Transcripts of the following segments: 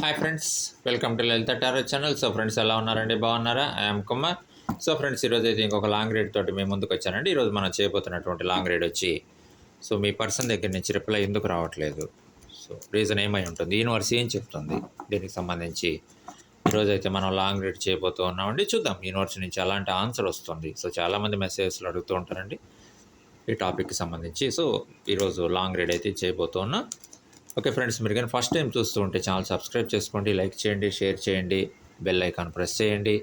Hi friends welcome to Lalitha tarot channel so friends ఎలా ఉన్నారండి? బాగున్నారా? ఐఎమ్ కుమార్ సో ఫ్రెండ్స్ ఈరోజు అయితే ఇంకొక లాంగ్ రైడ్ తోటి మేము ముందుకు వచ్చానండి. ఈరోజు మనం చేయబోతున్నటువంటి లాంగ్ రైడ్ వచ్చి సో మీ పర్సన్ దగ్గర నుంచి రిప్లై ఎందుకు రావట్లేదు? సో రీజన్ ఏమై ఉంటుంది? యూనివర్స్ ఏం చెప్తుంది? దీనికి సంబంధించి ఈరోజు అయితే మనం లాంగ్ రైడ్ చేయబోతూ ఉన్నామండి. చూద్దాం. యూనివర్స్ నుంచి అలాంటి ఆన్సర్ వస్తుంది? సో చాలామంది మెసేజెస్లు అడుగుతూ ఉంటారండి. ఈ టాపిక్కి సంబంధించి. సో ఈరోజు లాంగ్ రైడ్ అయితే చేయబోతూ ఉన్నాం. ఓకే ఫ్రెండ్స్ మీరు కానీ ఫస్ట్ టైం చూస్తూ ఉంటే ఛానల్ సబ్స్క్రైబ్ చేసుకోండి లైక్ చేయండి షేర్ చేయండి బెల్ ఐకాన్ ప్రెస్ చేయండి.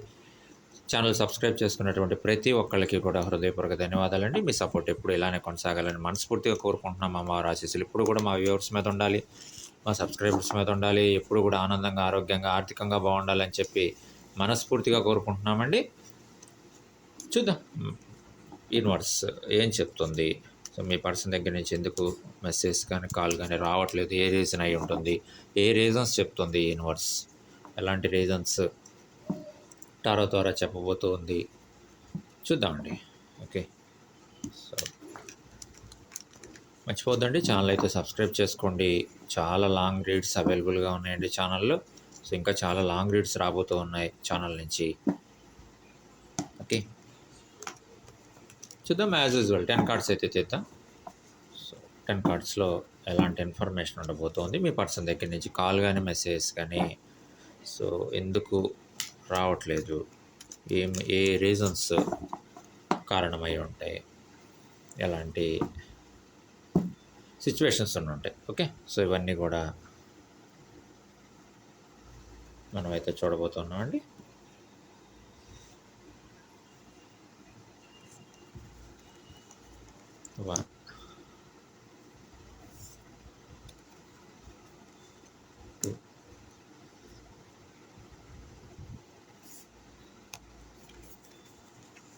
ఛానల్ సబ్స్క్రైబ్ చేసుకున్నటువంటి ప్రతి ఒక్కళ్ళకి కూడా హృదయపూర్వక ధన్యవాదాలండి. మీ సపోర్ట్ ఎప్పుడు ఇలానే కొనసాగాలని మనస్ఫూర్తిగా కోరుకుంటున్నాం. మా ఆశీస్సులు ఇప్పుడు కూడా మా వ్యూవర్స్ మీద ఉండాలి మా సబ్స్క్రైబర్స్ మీద ఉండాలి ఎప్పుడు కూడా ఆనందంగా ఆరోగ్యంగా ఆర్థికంగా బాగుండాలని చెప్పి మనస్ఫూర్తిగా కోరుకుంటున్నామండి. చూద్దాం. యూనివర్స్ ఏం చెప్తుంది? సో మీ పర్సన్ దగ్గర నుంచి ఎందుకు మెసేజ్ కానీ కాల్ కానీ రావట్లేదు? ఏ రీజన్ అయి ఉంటుంది? ఏ రీజన్స్ చెప్తుంది యూనివర్స్ ఎలాంటి రీజన్స్ టారో ద్వారా చెప్పబోతూ ఉంది? చూద్దామండి. ఓకే. సో మర్చిపోద్దండి ఛానల్ అయితే సబ్స్క్రైబ్ చేసుకోండి. చాలా లాంగ్ రీడ్స్ అవైలబుల్గా ఉన్నాయండి ఛానల్లో. సో ఇంకా చాలా లాంగ్ రీడ్స్ రాబోతూ ఉన్నాయి ఛానల్ నుంచి ఓకే చూద్దాం యాజ్ యూజువల్ టెన్ కార్డ్స్ అయితే చేద్దాం. సో టెన్ కార్డ్స్లో ఎలాంటి ఇన్ఫర్మేషన్ ఉండబోతోంది? మీ పర్సన్ దగ్గర నుంచి కాల్ కానీ మెసేజ్ కానీ సో ఎందుకు రావట్లేదు? ఏం ఏ రీజన్స్ కారణమై ఉంటాయి? ఎలాంటి సిచ్యువేషన్స్ ఉంటాయి? ఓకే సో ఇవన్నీ కూడా మనమైతే చూడబోతున్నామండి. One two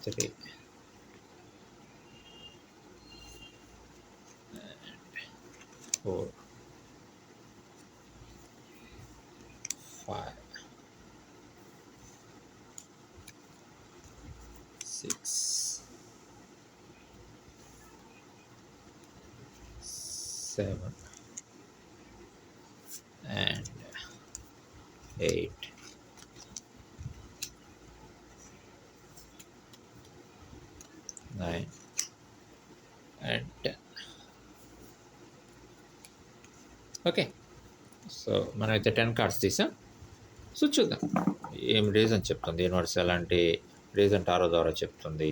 three four seven and eight. Nine and ten. Okay so మనమైతే టెన్ కార్డ్స్ తీసాం. సో చూద్దాం. ఏం రీజన్ చెప్తుంది? యూనివర్స్ ఎలాంటి రీజన్ టారో ద్వారా చెప్తుంది.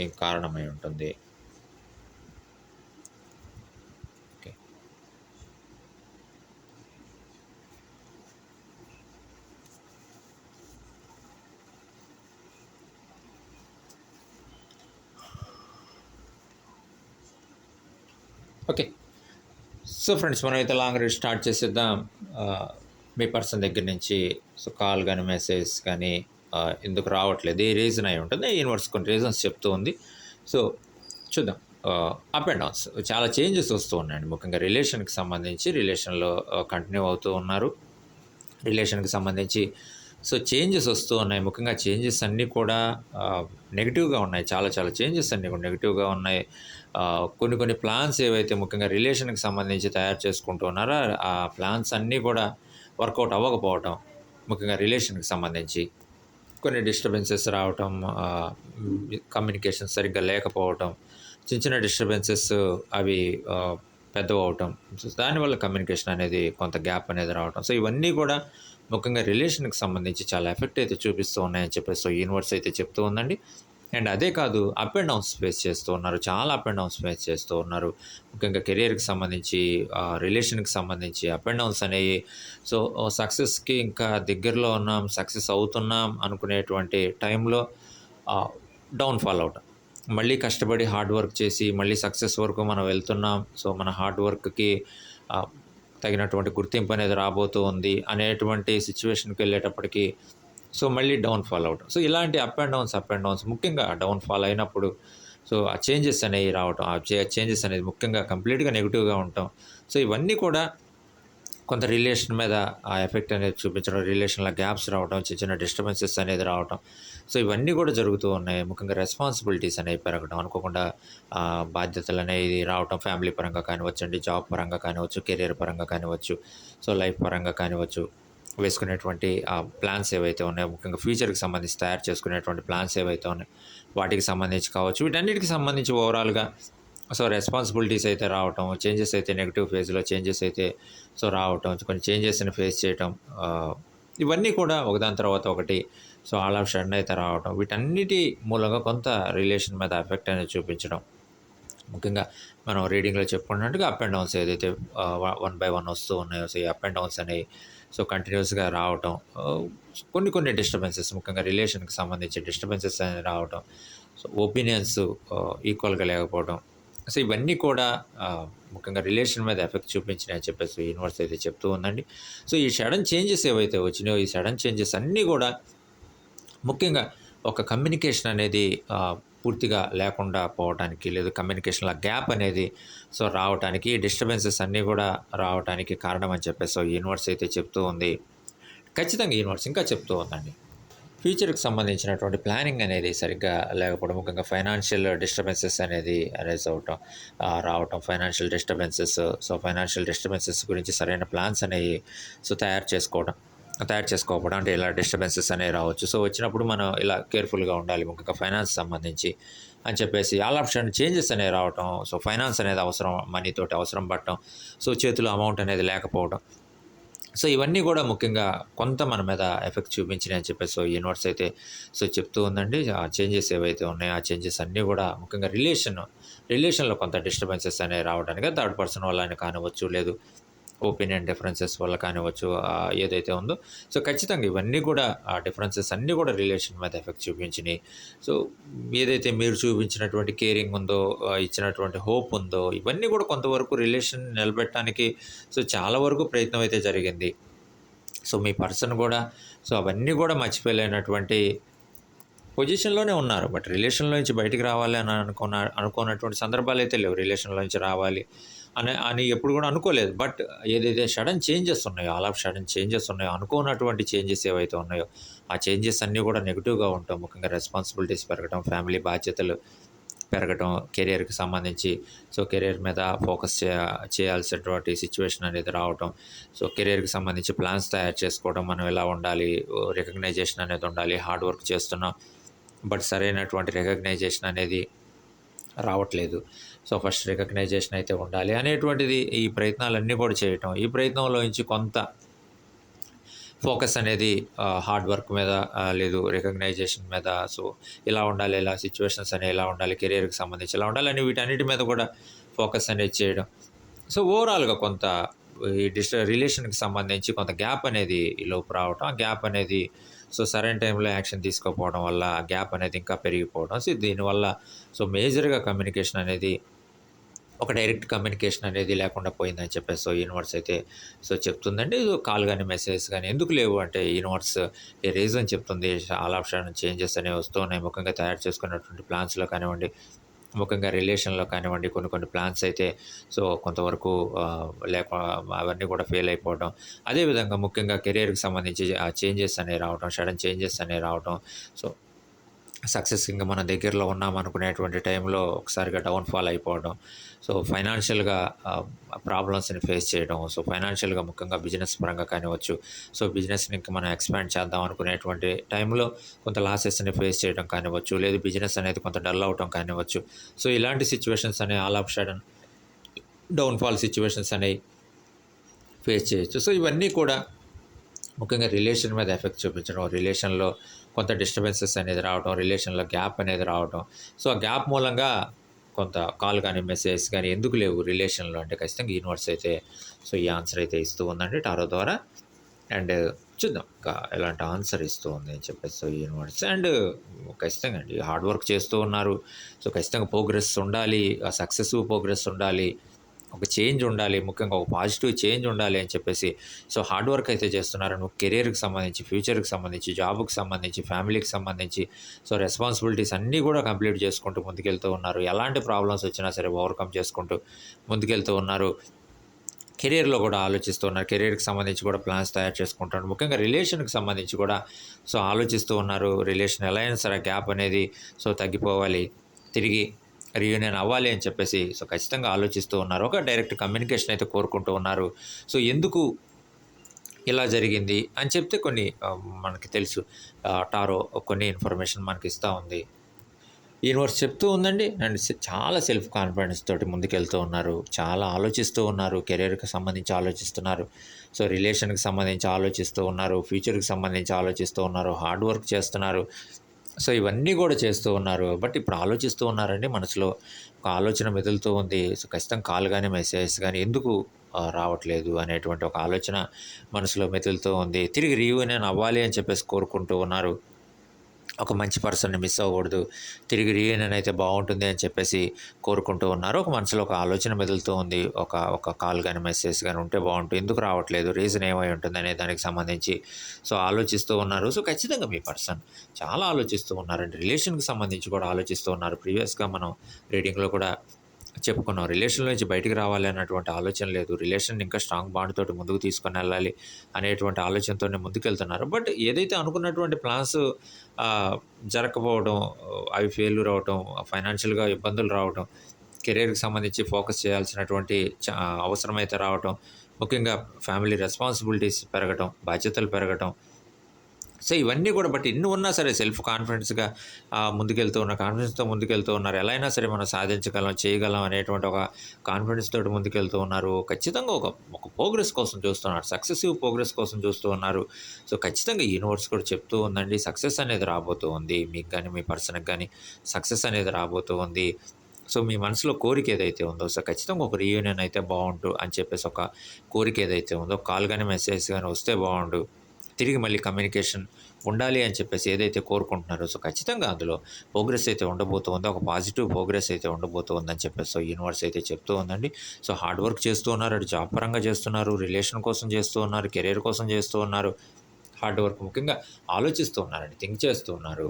ఏం కారణమై ఉంటుంది ఓకే ఓకే సో ఫ్రెండ్స్ మనం అయితే లాంగ్ రైడ్ స్టార్ట్ చేసేద్దాం. మీ పర్సన్ దగ్గర నుంచి సో కాల్ కానీ మెసేజ్ కానీ ఎందుకు రావట్లేదు? ఏ రీజన్ అయి ఉంటుంది? యూనివర్స్ కొన్ని రీజన్స్ చెప్తూ ఉంది. సో చూద్దాం. అప్ అండ్ డౌన్స్ చాలా చేంజెస్ వస్తూ ఉన్నాయండి. ముఖ్యంగా రిలేషన్కి సంబంధించి రిలేషన్లో కంటిన్యూ అవుతూ ఉన్నారు. రిలేషన్కి సంబంధించి సో చేంజెస్ వస్తూ ఉన్నాయి. ముఖ్యంగా చేంజెస్ అన్నీ కూడా నెగిటివ్గా ఉన్నాయి. చాలా చాలా చేంజెస్ అన్నీ కూడా నెగిటివ్గా ఉన్నాయి. కొన్ని కొన్ని ప్లాన్స్ ఏవైతే ముఖ్యంగా రిలేషన్కి సంబంధించి తయారు చేసుకుంటూ ఉన్నారో ఆ ప్లాన్స్ అన్నీ కూడా వర్కౌట్ అవ్వకపోవటం ముఖ్యంగా రిలేషన్కి సంబంధించి కొన్ని డిస్టర్బెన్సెస్ రావటం కమ్యూనికేషన్ సరిగ్గా లేకపోవటం చిన్న చిన్న డిస్టర్బెన్సెస్ అవి ఆ, పెద్దవవటం. సో దానివల్ల కమ్యూనికేషన్ అనేది కొంత గ్యాప్ అనేది రావటం. సో ఇవన్నీ కూడా ముఖ్యంగా రిలేషన్కి సంబంధించి చాలా ఎఫెక్ట్ అయితే చూపిస్తూ ఉన్నాయని చెప్పేసి సో యూనివర్స్ అయితే చెప్తూ ఉందండి. అండ్ అదే కాదు అప్ అండ్ డౌన్స్ ఫేస్ చేస్తూ ఉన్నారు. చాలా అప్ అండ్ డౌన్స్ ఫేస్ చేస్తూ ఉన్నారు. ముఖ్యంగా కెరియర్కి సంబంధించి రిలేషన్కి సంబంధించి అప్ అండ్ డౌన్స్ అనేవి. సో సక్సెస్కి ఇంకా దగ్గరలో ఉన్నాం సక్సెస్ అవుతున్నాం అనుకునేటువంటి టైంలో డౌన్ఫాల్ అవటం. మళ్ళీ కష్టపడి హార్డ్ వర్క్ చేసి మళ్ళీ సక్సెస్ వరకు మనం వెళ్తున్నాం. సో మన హార్డ్ వర్క్కి తగినటువంటి గుర్తింపు అనేది రాబోతూ ఉంది అనేటువంటి సిచ్యువేషన్కి వెళ్ళేటప్పటికి సో మళ్ళీ డౌన్ఫాల్ అవటం సో ఇలాంటి up and downs up and downs ముఖ్యంగా డౌన్ఫాల్ అయినప్పుడు సో ఆ చేంజెస్ అనేవి రావటం ఆ చేంజెస్ అనేది ముఖ్యంగా కంప్లీట్గా నెగిటివ్గా ఉండటం. సో ఇవన్నీ కూడా కొంత రిలేషన్ మీద ఆ ఎఫెక్ట్ అనేది చూపించడం రిలేషన్లో గ్యాప్స్ రావడం చిన్న చిన్న డిస్టర్బెన్సెస్ అనేది రావడం సో ఇవన్నీ కూడా జరుగుతూ ఉన్నాయి. ముఖ్యంగా రెస్పాన్సిబిలిటీస్ అనేవి పెరగడం అనుకోకుండా బాధ్యతలు అనేది రావడం ఫ్యామిలీ పరంగా కానివచ్చండి జాబ్ పరంగా కానివచ్చు కెరీర్ పరంగా కానివచ్చు సో లైఫ్ పరంగా కానివచ్చు వేసుకునేటువంటి ఆ ప్లాన్స్ ఏవైతే ఉన్నాయో ముఖ్యంగా ఫ్యూచర్కి సంబంధించి తయారు చేసుకునేటువంటి ప్లాన్స్ ఏవైతే ఉన్నాయో వాటికి సంబంధించి కావచ్చు. వీటన్నిటికి సంబంధించి ఓవరాల్గా సో రెస్పాన్సిబిలిటీస్ అయితే రావటం చేంజెస్ అయితే నెగిటివ్ ఫేజ్లో చేంజెస్ అయితే సో రావటం కొన్ని చేంజెస్ని ఫేస్ చేయటం ఇవన్నీ కూడా ఒకదాని తర్వాత ఒకటి. సో ఆల్ ఆఫ్ షడన్ అయితే రావటం. వీటన్నిటి మూలంగా కొంత రిలేషన్ మీద ఎఫెక్ట్ అనేది చూపించడం. ముఖ్యంగా మనం రీడింగ్లో చెప్పుకున్నట్టుగా అప్ అండ్ డౌన్స్ ఏదైతే వన్ బై వన్ వస్తూ ఉన్నాయో సో ఈ అప్ అండ్ డౌన్స్ అనేవి సో కంటిన్యూస్గా రావటం. కొన్ని కొన్ని డిస్టర్బెన్సెస్ ముఖ్యంగా రిలేషన్కి సంబంధించి డిస్టర్బెన్సెస్ అనేవి రావటం. సో ఒపీనియన్స్ ఈక్వల్గా లేకపోవడం సో ఇవన్నీ కూడా ముఖ్యంగా రిలేషన్ మీద ఎఫెక్ట్ చూపించినాయి అని చెప్పేసి యూనివర్స్ అయితే చెప్తూ ఉందండి. సో ఈ సడన్ చేంజెస్ ఏవైతే వచ్చినాయో ఈ సడన్ చేంజెస్ అన్నీ కూడా ముఖ్యంగా ఒక కమ్యూనికేషన్ అనేది పూర్తిగా లేకుండా పోవటానికి లేదా కమ్యూనికేషన్లో గ్యాప్ అనేది సో రావటానికి డిస్టర్బెన్సెస్ అన్నీ కూడా రావటానికి కారణం అని చెప్పేసి యూనివర్స్ అయితే చెప్తూ ఉంది. ఖచ్చితంగా యూనివర్స్ ఇంకా చెప్తూ ఉందండి. ఫ్యూచర్కి సంబంధించినటువంటి ప్లానింగ్ అనేది సరిగ్గా లేకపోవడం ముఖ్యంగా ఫైనాన్షియల్ డిస్టర్బెన్సెస్ అనేది అరేజ్ అవటం రావటం financial disturbances. So financial disturbances గురించి సరైన ప్లాన్స్ అనేవి సో తయారు చేసుకోవడం తయారు చేసుకోకపోవడం అంటే ఇలా డిస్టర్బెన్సెస్ అనేవి రావచ్చు. సో వచ్చినప్పుడు మనం ఇలా కేర్ఫుల్గా ఉండాలి ముఖ్యంగా ఫైనాన్స్ సంబంధించి అని చెప్పేసి ఆల్ ఆప్షన్ చేంజెస్ అనేవి రావటం. సో ఫైనాన్స్ అనేది అవసరం మనీతోటి అవసరం పడటం. సో చేతిలో అమౌంట్ అనేది లేకపోవడం. సో ఇవన్నీ కూడా ముఖ్యంగా కొంత మన మీద ఎఫెక్ట్ చూపించినాయి అని చెప్పేసి సో యూనివర్స్ అయితే సో చెప్తూ ఉందండి. ఆ చేంజెస్ ఏవైతే ఉన్నాయో ఆ చేంజెస్ అన్నీ కూడా ముఖ్యంగా రిలేషన్ రిలేషన్లో కొంత డిస్టర్బెన్సెస్ అనేవి రావడానికి థర్డ్ పర్సన్ వల్ల అని కానివచ్చు లేదు ఒపీనియన్ డిఫరెన్సెస్ వల్ల కానివచ్చు ఏదైతే ఉందో. సో ఖచ్చితంగా ఇవన్నీ కూడా ఆ డిఫరెన్సెస్ అన్నీ కూడా రిలేషన్ మీద ఎఫెక్ట్ చూపించినాయి. సో ఏదైతే మీరు చూపించినటువంటి కేరింగ్ ఉందో ఇచ్చినటువంటి హోప్ ఉందో ఇవన్నీ కూడా కొంతవరకు రిలేషన్ నిలబెట్టడానికి సో చాలా వరకు ప్రయత్నం అయితే జరిగింది. సో మీ పర్సన్ కూడా సో అవన్నీ కూడా మర్చిపోలేనటువంటి పొజిషన్లోనే ఉన్నారు. బట్ రిలేషన్లో నుంచి బయటికి రావాలి అని అనుకున్న అనుకున్నటువంటి సందర్భాలు అయితే లేవు. రిలేషన్లో నుంచి రావాలి. అని అని ఎప్పుడు కూడా అనుకోలేదు. బట్ ఏదైతే సడన్ చేంజెస్ ఉన్నాయో ఆల్ ఆఫ్ సడన్ చేంజెస్ ఉన్నాయో అనుకోనటువంటి చేంజెస్ ఏవైతే ఉన్నాయో ఆ చేంజెస్ అన్నీ కూడా నెగిటివ్గా ఉంటాం ముఖ్యంగా రెస్పాన్సిబిలిటీస్ పెరగడం ఫ్యామిలీ బాధ్యతలు పెరగటం కెరియర్కి సంబంధించి. సో కెరియర్ మీద ఫోకస్ చే చేయాల్సినటువంటి సిచ్యువేషన్ అనేది రావటం. సో కెరియర్కి సంబంధించి ప్లాన్స్ తయారు చేసుకోవడం మనం ఎలా ఉండాలి రికగ్నైజేషన్ అనేది ఉండాలి హార్డ్ వర్క్ చేస్తున్నాం. బట్ సరైనటువంటి రికగ్నైజేషన్ అనేది రావట్లేదు. సో ఫస్ట్ రికగ్నైజేషన్ అయితే ఉండాలి అనేటువంటిది ఈ ప్రయత్నాలన్నీ కూడా చేయటం. ఈ ప్రయత్నంలో నుంచి కొంత ఫోకస్ అనేది హార్డ్ వర్క్ మీద లేదు రికగ్నైజేషన్ మీద. సో ఇలా ఉండాలి ఇలా సిచ్యువేషన్స్ అనేవి ఎలా ఉండాలి కెరీర్కి సంబంధించి ఇలా ఉండాలి అని వీటన్నిటి మీద కూడా ఫోకస్ అనేది చేయడం. సో ఓవరాల్గా కొంత ఈ డిస్ రిలేషన్కి సంబంధించి కొంత గ్యాప్ అనేది లోపు రావటం. ఆ గ్యాప్ అనేది సో సరైన టైంలో యాక్షన్ తీసుకోకపోవడం వల్ల గ్యాప్ అనేది ఇంకా పెరిగిపోవడం. సో దీనివల్ల సో మేజర్గా కమ్యూనికేషన్ అనేది ఒక డైరెక్ట్ కమ్యూనికేషన్ అనేది లేకుండా పోయిందని చెప్పేసి సో యూనివర్స్ అయితే సో చెప్తుందండి. కాల్ కానీ మెసేజ్ కానీ ఎందుకు లేవు? అంటే యూనివర్స్ ఏ రీజన్ చెప్తుంది? ఆల్ ఆప్షన్ చేంజెస్ అనేవి వస్తూ ఉన్నాయి. ముఖ్యంగా తయారు చేసుకున్నటువంటి ప్లాన్స్లో కానివ్వండి ముఖ్యంగా రిలేషన్లో కానివ్వండి కొన్ని కొన్ని ప్లాన్స్ అయితే సో కొంతవరకు లేక అవన్నీ కూడా ఫెయిల్ అయిపోవడం. అదేవిధంగా ముఖ్యంగా కెరీర్కి సంబంధించి చేంజెస్ అనేవి రావడం సడన్ చేంజెస్ అనేవి రావడం సో సక్సెస్ ఇంకా మన దగ్గరలో ఉన్నాం అనుకునేటువంటి టైంలో ఒకసారిగా డౌన్ఫాల్ అయిపోవడం. సో ఫైనాన్షియల్గా ప్రాబ్లమ్స్ని ఫేస్ చేయడం. సో ఫైనాన్షియల్గా ముఖ్యంగా బిజినెస్ పరంగా కానివచ్చు. సో బిజినెస్ని ఇంకా మనం ఎక్స్పాండ్ చేద్దాం అనుకునేటువంటి టైంలో కొంత లాసెస్ని ఫేస్ చేయడం కానివచ్చు. లేదు బిజినెస్ అనేది కొంత డల్ అవటం కానివచ్చు. సో ఇలాంటి సిచ్యువేషన్స్ అనేవి all of sudden downfall situations అనేవి ఫేస్ చేయొచ్చు. సో ఇవన్నీ కూడా ముఖ్యంగా రిలేషన్ మీద ఎఫెక్ట్ చూపించడం రిలేషన్లో కొంత డిస్టర్బెన్సెస్ అనేది రావడం రిలేషన్లో గ్యాప్ అనేది రావడం. సో ఆ గ్యాప్ మూలంగా కొంత కాల్ కానీ మెసేజ్ కానీ ఎందుకు లేవు రిలేషన్లో? అంటే ఖచ్చితంగా యూనివర్స్ అయితే సో ఈ ఆన్సర్ అయితే ఇస్తూ ఉందండి టారో ద్వారా. అండ్ చూద్దాం ఇంకా ఎలాంటి ఆన్సర్ ఇస్తూ ఉంది అని చెప్పేసి సో యూనివర్స్ అండ్ ఖచ్చితంగా అండి హార్డ్ వర్క్ చేస్తూ ఉన్నారు. సో ఖచ్చితంగా ప్రోగ్రెస్ ఉండాలి సక్సెస్ ప్రోగ్రెస్ ఉండాలి. ఒక చేంజ్ ఉండాలి ముఖ్యంగా ఒక పాజిటివ్ చేంజ్ ఉండాలి అని చెప్పేసి. సో హార్డ్ వర్క్ అయితే చేస్తున్నారు. నువ్వు కెరీర్కి సంబంధించి ఫ్యూచర్కి సంబంధించి జాబ్కి సంబంధించి ఫ్యామిలీకి సంబంధించి. సో రెస్పాన్సిబిలిటీస్ అన్నీ కూడా కంప్లీట్ చేసుకుంటూ ముందుకెళ్తూ ఉన్నారు. ఎలాంటి ప్రాబ్లమ్స్ వచ్చినా సరే ఓవర్కమ్ చేసుకుంటూ ముందుకెళ్తూ ఉన్నారు. కెరీర్లో కూడా ఆలోచిస్తూ ఉన్నారు. కెరీర్కి సంబంధించి కూడా ప్లాన్స్ తయారు చేసుకుంటున్నారు. ముఖ్యంగా రిలేషన్కి సంబంధించి కూడా సో ఆలోచిస్తూ ఉన్నారు. రిలేషన్ ఎలా అయినా సరే గ్యాప్ అనేది సో తగ్గిపోవాలి. తిరిగి రీయూనియన్ అవ్వాలి అని చెప్పేసి సో ఖచ్చితంగా ఆలోచిస్తూ ఉన్నారు. ఒక డైరెక్ట్ కమ్యూనికేషన్ అయితే కోరుకుంటూ ఉన్నారు. సో ఎందుకు ఇలా జరిగింది అని చెప్తే కొన్ని మనకి తెలుసు. టారో కొన్ని ఇన్ఫర్మేషన్ మనకి ఇస్తూ ఉంది. యూనివర్స్ చెప్తూ ఉందండి. అండ్ సె- చాలా సెల్ఫ్ కాన్ఫిడెన్స్ తోటి ముందుకెళ్తూ ఉన్నారు. చాలా ఆలోచిస్తూ ఉన్నారు. కెరీర్కి సంబంధించి ఆలోచిస్తున్నారు. సో రిలేషన్కి సంబంధించి ఆలోచిస్తూ ఉన్నారు. ఫ్యూచర్కి సంబంధించి ఆలోచిస్తూ ఉన్నారు. హార్డ్ వర్క్ చేస్తున్నారు. సో ఇవన్నీ కూడా చేస్తూ ఉన్నారు. బట్ ఇప్పుడు ఆలోచిస్తూ ఉన్నారండి మనసులో. ఒక ఆలోచన మెదులుతూ ఉంది. సో ఖచ్చితంగా కాల్ కానీ మెసేజ్ కానీ ఎందుకు రావట్లేదు అనేటువంటి ఒక ఆలోచన మనసులో మెదులుతూ ఉంది. తిరిగి రీయూనియన్ అవ్వాలి అని చెప్పేసి కోరుకుంటూ ఉన్నారు. ఒక మంచి పర్సన్ని మిస్ అవ్వకూడదు. తిరిగి రీయూనియన్ అయితే బాగుంటుంది అని చెప్పేసి కోరుకుంటూ ఉన్నారు. ఒక మనసులో ఒక ఆలోచన మెదులుతూ ఉంది. ఒక ఒక కాల్ కానీ మెసేజ్ కానీ ఉంటే బాగుంటుంది. ఎందుకు రావట్లేదు? రీజన్ ఏమై ఉంటుంది అనే దానికి సంబంధించి. సో ఆలోచిస్తూ ఉన్నారు. సో ఖచ్చితంగా మీ పర్సన్ చాలా ఆలోచిస్తూ ఉన్నారండి. రిలేషన్కి సంబంధించి కూడా ఆలోచిస్తూ ఉన్నారు. ప్రీవియస్గా మనం రీడింగ్లో కూడా చెప్పుకున్నాం. రిలేషన్ నుంచి బయటికి రావాలి అన్నటువంటి ఆలోచన లేదు. రిలేషన్ ఇంకా స్ట్రాంగ్ బాండ్ తోటి ముందుకు తీసుకొని వెళ్ళాలి అనేటువంటి ఆలోచనతోనే ముందుకెళ్తున్నారు. బట్ ఏదైతే అనుకున్నటువంటి ప్లాన్స్ జరగకపోవడం అవి ఫెయిల్యూర్ అవటం ఫైనాన్షియల్గా ఇబ్బందులు రావటం కెరీర్కి సంబంధించి ఫోకస్ చేయాల్సినటువంటి చ- అవసరమైతే రావటం ముఖ్యంగా ఫ్యామిలీ రెస్పాన్సిబిలిటీస్ పెరగటం బాధ్యతలు పెరగటం సో ఇవన్నీ కూడా బట్ ఇన్ని ఉన్నా సరే సెల్ఫ్ కాన్ఫిడెన్స్గా ముందుకెళ్తూ ఉన్న కాన్ఫిడెన్స్తో ముందుకెళ్తూ ఉన్నారు. ఎలా అయినా సరే మనం సాధించగలం చేయగలం అనేటువంటి ఒక కాన్ఫిడెన్స్ తోటి ముందుకెళ్తూ ఉన్నారు. ఖచ్చితంగా ఒక ఒక ప్రోగ్రెస్ కోసం చూస్తున్నారు. సక్సెసివ్ ప్రోగ్రెస్ కోసం చూస్తూ ఉన్నారు. సో ఖచ్చితంగా యూనివర్స్ కూడా చెప్తూ ఉందండి. సక్సెస్ అనేది రాబోతూ ఉంది. మీకు కానీ మీ పర్సన్కి కానీ సక్సెస్ అనేది రాబోతూ ఉంది. సో మీ మనసులో కోరిక ఏదైతే ఉందో సో ఖచ్చితంగా ఒక రీయూనియన్ అయితే బాగుండు అని చెప్పేసి ఒక కోరిక ఏదైతే ఉందో కాల్ కానీ మెసేజ్ కానీ వస్తే బాగుండు. తిరిగి మళ్ళీ కమ్యూనికేషన్ ఉండాలి అని చెప్పేసి ఏదైతే కోరుకుంటున్నారో సో ఖచ్చితంగా అందులో ప్రోగ్రెస్ అయితే ఉండబోతుందో. ఒక పాజిటివ్ ప్రోగ్రెస్ అయితే ఉండబోతుందని చెప్పేసి సో యూనివర్స్ అయితే చెప్తూ ఉందండి. సో హార్డ్ వర్క్ చేస్తూ ఉన్నారు అటు జాబ్ పరంగా చేస్తున్నారు రిలేషన్ కోసం చేస్తూ ఉన్నారు కెరీర్ కోసం చేస్తూ ఉన్నారు. హార్డ్ వర్క్ ముఖ్యంగా ఆలోచిస్తూ ఉన్నారండి థింక్ చేస్తూ ఉన్నారు.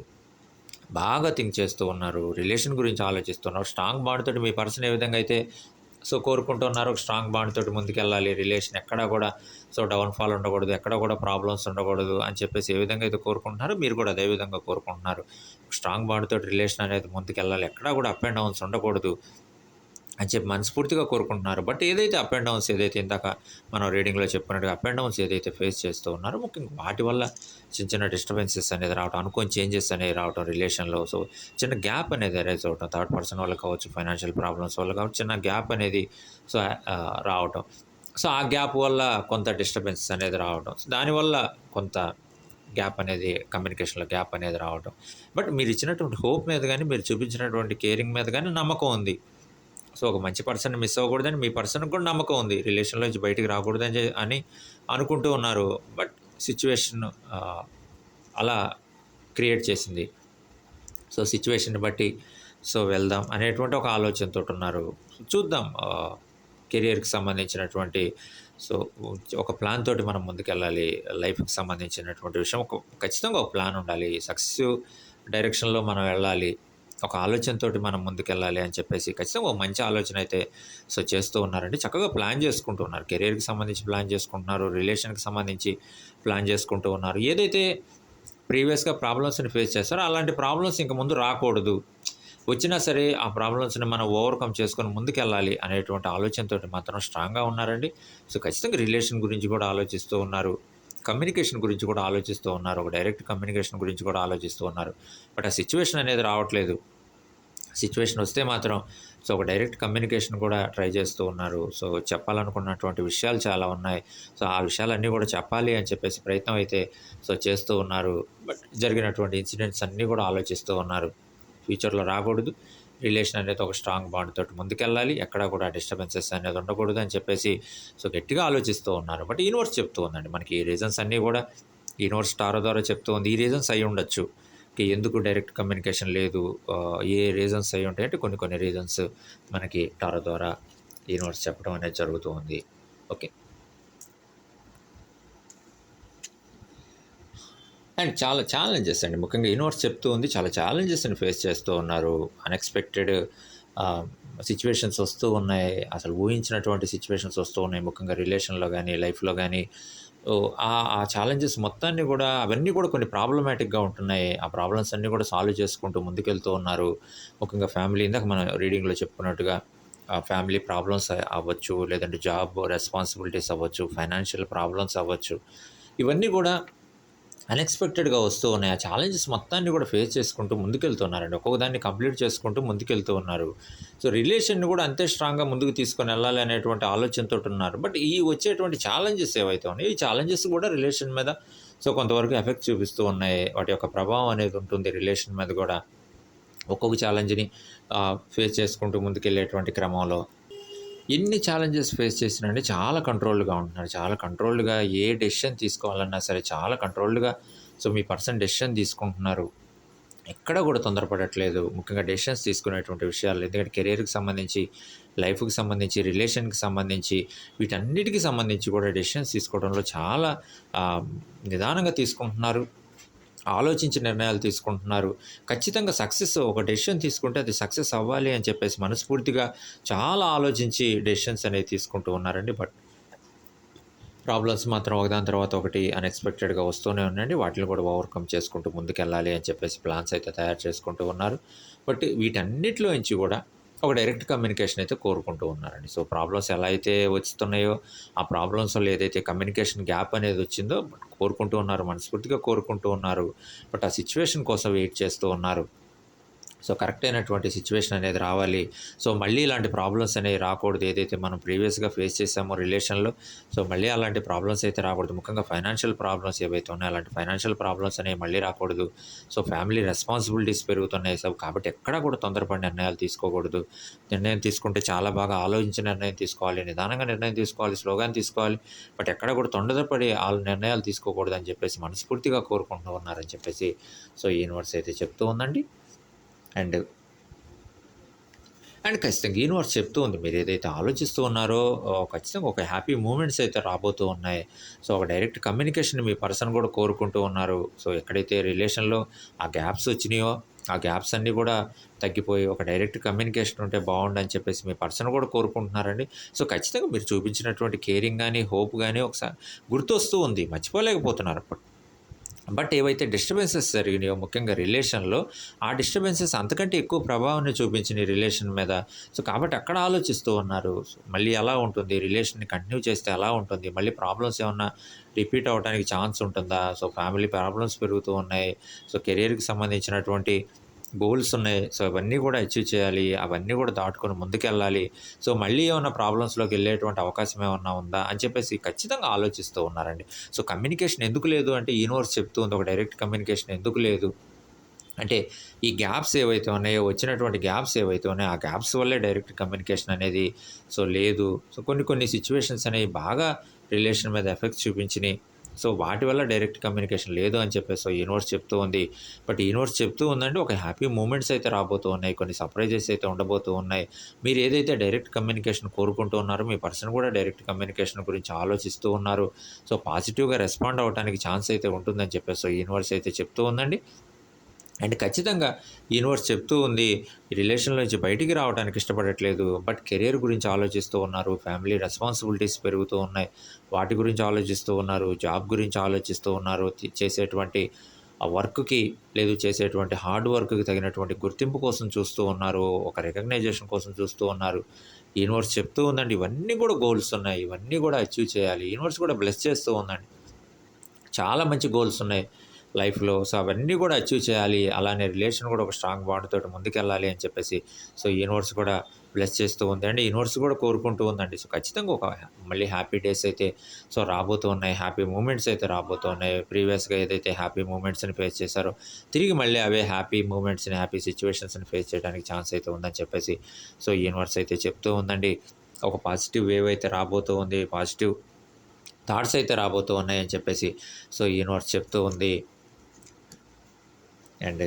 బాగా థింక్ చేస్తూ ఉన్నారు రిలేషన్ గురించి ఆలోచిస్తున్నారు స్ట్రాంగ్ బాండ్ తోటి మీ పర్సన్ ఏ విధంగా అయితే సో కోరుకుంటున్నారు ఒక స్ట్రాంగ్ బాండ్ తోటి ముందుకెళ్ళాలి. రిలేషన్ ఎక్కడా కూడా సో డౌన్ఫాల్ ఉండకూడదు ఎక్కడ కూడా ప్రాబ్లమ్స్ ఉండకూడదు అని చెప్పేసి ఏ విధంగా అయితే కోరుకుంటున్నారో మీరు కూడా అదే విధంగా కోరుకుంటున్నారు. స్ట్రాంగ్ బాండ్ తోటి రిలేషన్ అనేది ముందుకెళ్ళాలి ఎక్కడా కూడా అప్ అండ్ డౌన్స్ ఉండకూడదు. అని చెప్పి మనస్ఫూర్తిగా కోరుకుంటున్నారు. బట్ ఏదైతే అప్ అండ్ డౌన్స్ ఏదైతే ఇందాక మనం రీడింగ్లో చెప్పినట్టుగా అప్ అండ్ డౌన్స్ ఏదైతే ఫేస్ చేస్తూ ఉన్నారో ముఖ్యంగా వాటి వల్ల చిన్న చిన్న డిస్టర్బెన్సెస్ అనేది రావడం అనుకోని చేంజెస్ అనేవి రావడం రిలేషన్లో సో చిన్న గ్యాప్ అనేది అరైజ్ అవడం థర్డ్ పర్సన్ వల్ల కావచ్చు ఫైనాన్షియల్ ప్రాబ్లమ్స్ వల్ల కావచ్చు చిన్న గ్యాప్ అనేది సో రావడం రావటం. సో ఆ గ్యాప్ వల్ల కొంత డిస్టర్బెన్సెస్ అనేది రావడం దానివల్ల కొంత గ్యాప్ అనేది కమ్యూనికేషన్లో గ్యాప్ అనేది రావడం బట్ మీరు ఇచ్చినటువంటి హోప్ మీద కానీ మీరు చూపించినటువంటి కేరింగ్ మీద కానీ నమ్మకం ఉంది. సో ఒక మంచి పర్సన్ మిస్ అవ్వకూడదని మీ పర్సన్ కూడా నమ్మకం ఉంది. రిలేషన్లో నుంచి బయటికి రాకూడదని అని అనుకుంటూ ఉన్నారు. బట్ సిచ్యువేషన్ అలా క్రియేట్ చేసింది. సో సిచ్యువేషన్ బట్టి సో వెళ్దాం అనేటువంటి ఒక ఆలోచనతో ఉన్నారు. చూద్దాం కెరియర్కి సంబంధించినటువంటి సో ఒక ప్లాన్ తోటి మనం ముందుకెళ్ళాలి. లైఫ్కి సంబంధించినటువంటి విషయం. ఒక ఖచ్చితంగా ఒక ప్లాన్ ఉండాలి. సక్సెస్ డైరెక్షన్లో మనం వెళ్ళాలి. ఒక ఆలోచనతోటి మనం ముందుకెళ్ళాలి అని చెప్పేసి ఖచ్చితంగా ఒక మంచి ఆలోచన అయితే సో చేస్తూ ఉన్నారండి. చక్కగా ప్లాన్ చేసుకుంటూ ఉన్నారు. కెరీర్కి సంబంధించి ప్లాన్ చేసుకుంటున్నారు. రిలేషన్కి సంబంధించి ప్లాన్ చేసుకుంటూ ఉన్నారు. ఏదైతే ప్రీవియస్గా ప్రాబ్లమ్స్ని ఫేస్ చేస్తారో అలాంటి ప్రాబ్లమ్స్ ఇంక ముందు రాకూడదు. వచ్చినా సరే ఆ ప్రాబ్లమ్స్ని మనం ఓవర్కమ్ చేసుకొని ముందుకెళ్ళాలి అనేటువంటి ఆలోచనతో మాత్రం స్ట్రాంగ్గా ఉన్నారండి. సో ఖచ్చితంగా రిలేషన్ గురించి కూడా ఆలోచిస్తూ ఉన్నారు. కమ్యూనికేషన్ గురించి కూడా ఆలోచిస్తూ ఉన్నారు. ఒక డైరెక్ట్ కమ్యూనికేషన్ గురించి కూడా ఆలోచిస్తూ ఉన్నారు. బట్ ఆ సిచ్యువేషన్ అనేది రావట్లేదు. సిచ్యువేషన్ వస్తే మాత్రం సో ఒక డైరెక్ట్ కమ్యూనికేషన్ కూడా ట్రై చేస్తూ ఉన్నారు. సో చెప్పాలనుకున్నటువంటి విషయాలు చాలా ఉన్నాయి. సో ఆ విషయాలన్నీ కూడా చెప్పాలి అని చెప్పేసి ప్రయత్నం అయితే సో చేస్తూ ఉన్నారు. బట్ జరిగినటువంటి ఇన్సిడెంట్స్ అన్నీ కూడా ఆలోచిస్తూ ఉన్నారు. ఫ్యూచర్లో రాకూడదు. రిలేషన్ అనేది ఒక స్ట్రాంగ్ బాండ్ తోటి ముందుకెళ్ళాలి ఎక్కడా కూడా డిస్టర్బెన్సెస్ అనేది ఉండకూడదు అని చెప్పేసి సో గట్టిగా ఆలోచిస్తూ ఉన్నారు. బట్ యూనివర్స్ చెప్తూ ఉందండి. మనకి ఈ రీజన్స్ అన్నీ కూడా యూనివర్స్ టారో ద్వారా చెప్తూ ఉంది. ఈ రీజన్స్ అయి ఉండొచ్చు. ఎందుకు డైరెక్ట్ కమ్యూనికేషన్ లేదు? ఏ రీజన్స్ అయి ఉంటాయంటే కొన్ని కొన్ని రీజన్స్ మనకి టారో ద్వారా యూనివర్స్ చెప్పడం అనేది జరుగుతూ ఉంది. ఓకే. అండ్ చాలా ఛాలెంజెస్ అండి. ముఖ్యంగా యూనివర్స్ చెప్తూ ఉంది చాలా ఛాలెంజెస్ని ఫేస్ చేస్తూ ఉన్నారు. అన్ఎక్స్పెక్టెడ్ సిచ్యువేషన్స్ వస్తూ ఉన్నాయి. అసలు ఊహించినటువంటి సిచ్యువేషన్స్ వస్తూ ఉన్నాయి. ముఖ్యంగా రిలేషన్లో కానీ లైఫ్లో కానీ ఆ ఛాలెంజెస్ మొత్తాన్ని కూడా అవన్నీ కూడా కొన్ని ప్రాబ్లమాటిక్గా ఉంటున్నాయి. ఆ ప్రాబ్లమ్స్ అన్నీ కూడా సాల్వ్ చేసుకుంటూ ముందుకెళ్తూ ఉన్నారు. ముఖ్యంగా ఫ్యామిలీ ఇందాక మనం రీడింగ్లో చెప్పుకున్నట్టుగా ఆ ఫ్యామిలీ ప్రాబ్లమ్స్ అవ్వచ్చు లేదంటే జాబ్ రెస్పాన్సిబిలిటీస్ అవ్వచ్చు ఫైనాన్షియల్ ప్రాబ్లమ్స్ అవ్వచ్చు. ఇవన్నీ కూడా అన్ఎక్స్పెక్టెడ్గా వస్తూ ఉన్నాయి. ఆ ఛాలెంజెస్ మొత్తాన్ని కూడా ఫేస్ చేసుకుంటూ ముందుకెళ్తున్నారండి. ఒక్కొక్క దాన్ని కంప్లీట్ చేసుకుంటూ ముందుకెళ్తూ ఉన్నారు. సో రిలేషన్ని కూడా అంతే స్ట్రాంగ్గా ముందుకు తీసుకొని వెళ్ళాలి అనేటువంటి ఆలోచనతో ఉన్నారు. బట్ ఈ వచ్చేటువంటి ఛాలెంజెస్ ఏవైతే ఉన్నాయో ఈ ఛాలెంజెస్ కూడా రిలేషన్ మీద సో కొంతవరకు ఎఫెక్ట్ చూపిస్తూ ఉన్నాయి. వాటి యొక్క ప్రభావం అనేది ఉంటుంది రిలేషన్ మీద కూడా. ఒక్కొక్క ఛాలెంజ్ని ఫేస్ చేసుకుంటూ ముందుకెళ్ళేటువంటి క్రమంలో. ఎన్ని ఛాలెంజెస్ ఫేస్ చేసినండి చాలా కంట్రోల్డ్గా ఉంటున్నారు. చాలా కంట్రోల్డ్గా ఏ డెసిషన్ తీసుకోవాలన్నా సరే చాలా కంట్రోల్డ్గా సో మీ పర్సన్ డెసిషన్ తీసుకుంటున్నారు. ఎక్కడ కూడా తొందరపడట్లేదు. ముఖ్యంగా డెసిషన్స్ తీసుకునేటువంటి విషయాలు. ఎందుకంటే కెరీర్కి సంబంధించి లైఫ్కి సంబంధించి రిలేషన్కి సంబంధించి వీటన్నిటికి సంబంధించి కూడా డెసిషన్స్ తీసుకోవడంలో చాలా నిదానంగా తీసుకుంటున్నారు. ఆలోచించి నిర్ణయాలు తీసుకుంటున్నారు. ఖచ్చితంగా సక్సెస్ ఒక డెసిషన్ తీసుకుంటే అది సక్సెస్ అవ్వాలి అని చెప్పేసి మనస్ఫూర్తిగా చాలా ఆలోచించి డెసిషన్స్ అనేవి తీసుకుంటూ ఉన్నారండి. బట్ ప్రాబ్లమ్స్ మాత్రం ఒకదాని తర్వాత ఒకటి అన్ఎక్స్పెక్టెడ్గా వస్తూనే ఉన్నాయండి వాటిని కూడా ఓవర్కమ్ చేసుకుంటూ ముందుకెళ్ళాలి అని చెప్పేసి ప్లాన్స్ అయితే తయారు చేసుకుంటూ ఉన్నారు. బట్ వీటన్నిటిలో నుంచి కూడా ఒక డైరెక్ట్ కమ్యూనికేషన్ అయితే కోరుకుంటూ ఉన్నారండి. సో ప్రాబ్లమ్స్ ఎలా అయితే వస్తున్నాయో ఆ ప్రాబ్లమ్స్ వల్ల ఏదైతే కమ్యూనికేషన్ గ్యాప్ అనేది వచ్చిందో కోరుకుంటూ ఉన్నారు మనస్ఫూర్తిగా కోరుకుంటూ ఉన్నారు. బట్ ఆ సిచ్యువేషన్ కోసం వెయిట్ చేస్తూ ఉన్నారు. సో కరెక్ట్ అయినటువంటి సిచ్యువేషన్ అనేది రావాలి. సో మళ్ళీ ఇలాంటి ప్రాబ్లమ్స్ అనేవి రాకూడదు. ఏదైతే మనం ప్రీవియస్గా ఫేస్ చేసామో రిలేషన్లో సో మళ్ళీ అలాంటి ప్రాబ్లమ్స్ అయితే రాకూడదు. ముఖ్యంగా ఫైనాన్షియల్ ప్రాబ్లమ్స్ ఏవైతే ఉన్నాయో అలాంటి ఫైనాన్షియల్ ప్రాబ్లమ్స్ అనేవి మళ్ళీ రాకూడదు. సో ఫ్యామిలీ రెస్పాన్సిబిలిటీస్ పెరుగుతున్నాయి. సో కాబట్టి ఎక్కడా కూడా తొందరపడి నిర్ణయాలు తీసుకోకూడదు. నిర్ణయం తీసుకుంటే చాలా బాగా ఆలోచించి నిర్ణయం తీసుకోవాలి. నిదానంగా నిర్ణయం తీసుకోవాలి. స్లోగా తీసుకోవాలి. బట్ ఎక్కడ కూడా తొందరపడి ఆ నిర్ణయాలు తీసుకోకూడదు అని చెప్పేసి మనస్ఫూర్తిగా కోరుకుంటూ ఉన్నారని చెప్పేసి సో యూనివర్స్ అయితే చెప్తూ ఉందండి. అండ్ అండ్ ఖచ్చితంగా యూనివర్స్ చెప్తూ ఉంది. మీరు ఏదైతే ఆలోచిస్తూ ఉన్నారో ఖచ్చితంగా ఒక హ్యాపీ మూమెంట్స్ అయితే రాబోతూ ఉన్నాయి. సో ఒక డైరెక్ట్ కమ్యూనికేషన్ మీ పర్సన్ కూడా కోరుకుంటూ ఉన్నారు. సో ఎక్కడైతే రిలేషన్లో ఆ గ్యాప్స్ వచ్చినాయో ఆ గ్యాప్స్ అన్నీ కూడా తగ్గిపోయి ఒక డైరెక్ట్ కమ్యూనికేషన్ ఉంటే బాగుండని చెప్పేసి మీ పర్సన్ కూడా కోరుకుంటున్నారండి. సో ఖచ్చితంగా మీరు చూపించినటువంటి కేరింగ్ కానీ హోప్ కానీ ఒకసారి గుర్తొస్తూ ఉంది. మర్చిపోలేకపోతున్నారు. బట్ ఏవైతే డిస్టర్బెన్సెస్ జరిగినాయో ముఖ్యంగా రిలేషన్లో ఆ డిస్టర్బెన్సెస్ అంతకంటే ఎక్కువ ప్రభావాన్ని చూపించిన రిలేషన్ మీద. సో కాబట్టి అక్కడ ఆలోచిస్తూ ఉన్నారు. మళ్ళీ ఎలా ఉంటుంది? రిలేషన్ని కంటిన్యూ చేస్తే ఎలా ఉంటుంది? మళ్ళీ ప్రాబ్లమ్స్ ఏమన్నా రిపీట్ అవడానికి ఛాన్స్ ఉంటుందా? సో ఫ్యామిలీ ప్రాబ్లమ్స్ పెరుగుతూ ఉన్నాయి. సో కెరీర్కి సంబంధించినటువంటి గోల్స్ ఉన్నాయి. సో అవన్నీ కూడా అచీవ్ చేయాలి. అవన్నీ కూడా దాటుకొని ముందుకెళ్ళాలి. సో మళ్ళీ ఏమైనా ప్రాబ్లమ్స్లోకి వెళ్ళేటువంటి అవకాశం ఏమన్నా ఉందా? అని చెప్పేసి ఖచ్చితంగా ఆలోచిస్తూ ఉన్నారండి. సో కమ్యూనికేషన్ ఎందుకు లేదు అంటే యూనివర్స్ చెప్తూ ఉంది. ఒక డైరెక్ట్ కమ్యూనికేషన్ ఎందుకు లేదు? అంటే ఈ గ్యాప్స్ ఏవైతే ఉన్నాయో వచ్చినటువంటి గ్యాప్స్ ఏవైతే ఉన్నాయో ఆ గ్యాప్స్ వల్లే డైరెక్ట్ కమ్యూనికేషన్ అనేది సో లేదు. సో కొన్ని కొన్ని సిచ్యువేషన్స్ అనేవి బాగా రిలేషన్ మీద ఎఫెక్ట్ చూపించినాయి. సో వాటి వల్ల డైరెక్ట్ కమ్యూనికేషన్ లేదు అని చెప్పేసి యూనివర్స్ చెప్తూ ఉంది. బట్ యూనివర్స్ చెప్తూ ఉందంటే ఒక హ్యాపీ మూమెంట్స్ అయితే రాబోతూ ఉన్నాయి. కొన్ని సర్ప్రైజెస్ అయితే ఉండబోతూ ఉన్నాయి. మీరు ఏదైతే డైరెక్ట్ కమ్యూనికేషన్ కోరుకుంటూ ఉన్నారో మీ పర్సన్ కూడా డైరెక్ట్ కమ్యూనికేషన్ గురించి ఆలోచిస్తూ ఉన్నారు. సో పాజిటివ్గా రెస్పాండ్ అవ్వడానికి ఛాన్స్ అయితే ఉంటుందని చెప్పేసి యూనివర్స్ అయితే చెప్తూ ఉందండి. అండ్ ఖచ్చితంగా యూనివర్స్ చెప్తూ ఉంది రిలేషన్ నుంచి బయటికి రావడానికి ఇష్టపడట్లేదు. బట్ కెరీర్ గురించి ఆలోచిస్తూ ఉన్నారు ఫ్యామిలీ రెస్పాన్సిబిలిటీస్ పెరుగుతూ ఉన్నాయి. వాటి గురించి ఆలోచిస్తూ ఉన్నారు జాబ్ గురించి ఆలోచిస్తూ ఉన్నారు. చేసేటువంటి ఆ వర్క్కి లేదు చేసేటువంటి హార్డ్ వర్క్కి తగినటువంటి గుర్తింపు కోసం చూస్తూ ఉన్నారు ఒక రికగ్నైజేషన్ కోసం చూస్తూ ఉన్నారు. యూనివర్స్ చెప్తూ ఉందండి ఇవన్నీ కూడా గోల్స్ ఉన్నాయి ఇవన్నీ కూడా అచీవ్ చేయాలి. యూనివర్స్ కూడా బ్లెస్ చేస్తూ ఉందండి. చాలా మంచి గోల్స్ ఉన్నాయి. లైఫ్లో. సో అవన్నీ కూడా అచీవ్ చేయాలి. అలానే రిలేషన్ కూడా ఒక స్ట్రాంగ్ బాండ్ తోటి ముందుకెళ్ళాలి అని చెప్పేసి సో యూనివర్స్ కూడా బ్లెస్ చేస్తూ ఉంది. అండి యూనివర్స్ కూడా కోరుకుంటూ ఉందండి. సో ఖచ్చితంగా ఒక మళ్ళీ హ్యాపీ డేస్ అయితే సో రాబోతూ ఉన్నాయి. హ్యాపీ మూమెంట్స్ అయితే రాబోతూ ఉన్నాయి. ప్రీవియస్గా ఏదైతే హ్యాపీ మూమెంట్స్ని ఫేస్ చేశారో తిరిగి మళ్ళీ అవే హ్యాపీ మూమెంట్స్ని హ్యాపీ సిచ్యువేషన్స్ని ఫేస్ చేయడానికి ఛాన్స్ అయితే ఉందని చెప్పేసి సో యూనివర్స్ అయితే చెప్తూ ఉందండి. ఒక పాజిటివ్ వేవ్ అయితే రాబోతూ ఉంది. పాజిటివ్ థాట్స్ అయితే రాబోతూ ఉన్నాయని చెప్పేసి సో యూనివర్స్ చెప్తూ ఉంది. అండ్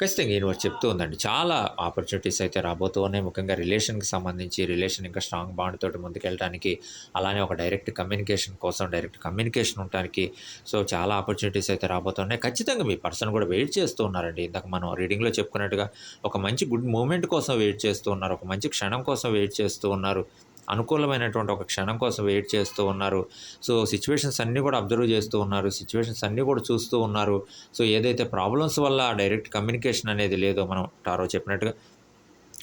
ఖచ్చితంగా యూనివర్స్ చెప్తూ ఉందండి. చాలా ఆపర్చునిటీస్ అయితే రాబోతూ ఉన్నాయి. ముఖ్యంగా రిలేషన్కి సంబంధించి రిలేషన్ ఇంకా స్ట్రాంగ్ బాండ్ తోటి ముందుకెళ్ళడానికి అలానే ఒక డైరెక్ట్ కమ్యూనికేషన్ కోసం డైరెక్ట్ కమ్యూనికేషన్ ఉండడానికి సో చాలా ఆపర్చునిటీస్ అయితే రాబోతున్నాయి ఖచ్చితంగా మీ పర్సన్ కూడా వెయిట్ చేస్తూ ఉన్నారండి. ఇందాక మనం రీడింగ్లో చెప్పుకున్నట్టుగా ఒక మంచి గుడ్ మూమెంట్ కోసం వెయిట్ చేస్తూ ఉన్నారు. ఒక మంచి క్షణం కోసం వెయిట్ చేస్తూ ఉన్నారు. అనుకూలమైనటువంటి ఒక క్షణం కోసం వెయిట్ చేస్తూ ఉన్నారు. సో సిచ్యువేషన్స్ అన్నీ కూడా అబ్జర్వ్ చేస్తూ ఉన్నారు. సిచ్యువేషన్స్ అన్నీ కూడా చూస్తూ ఉన్నారు. సో ఏదైతే ప్రాబ్లమ్స్ వల్ల డైరెక్ట్ కమ్యూనికేషన్ అనేది లేదో మనం టారో చెప్పినట్టుగా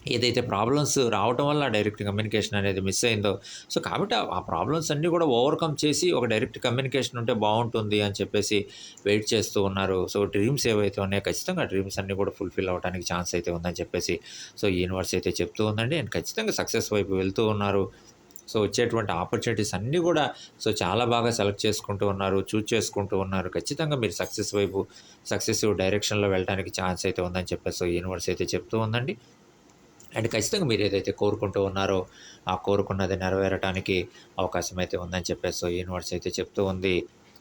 ఏదైతే ప్రాబ్లమ్స్ రావటం వల్ల డైరెక్ట్ కమ్యూనికేషన్ అనేది మిస్ అయిందో. సో కాబట్టి ఆ- ప్రాబ్లమ్స్ అన్నీ కూడా ఓవర్కమ్ చేసి ఒక డైరెక్ట్ కమ్యూనికేషన్ ఉంటే బాగుంటుంది అని చెప్పేసి వెయిట్ చేస్తూ ఉన్నారు. సో డ్రీమ్స్ ఏవైతే ఉన్నాయో ఖచ్చితంగా డ్రీమ్స్ అన్నీ కూడా ఫుల్ఫిల్ అవ్వడానికి ఛాన్స్ అయితే ఉందని చెప్పేసి సో యూనివర్స్ అయితే చెప్తూ ఉందండి. అండ్ ఖచ్చితంగా సక్సెస్ వైపు వెళ్తూ ఉన్నారు. సో వచ్చేటువంటి ఆపర్చునిటీస్ అన్నీ కూడా సో చాలా బాగా సెలెక్ట్ చేసుకుంటూ ఉన్నారు చూజ్ చేసుకుంటూ ఉన్నారు. ఖచ్చితంగా మీరు సక్సెస్ వైపు సక్సెసివ్ డైరెక్షన్లో వెళ్ళడానికి ఛాన్స్ అయితే ఉందని చెప్పేసి సో యూనివర్స్ అయితే చెప్తూ ఉందండి. అండ్ ఖచ్చితంగా మీరు ఏదైతే కోరుకుంటూ ఉన్నారో ఆ కోరుకున్నది నెరవేరడానికి అవకాశం అయితే ఉందని చెప్పేసి యూనివర్స్ అయితే చెప్తూ ఉంది.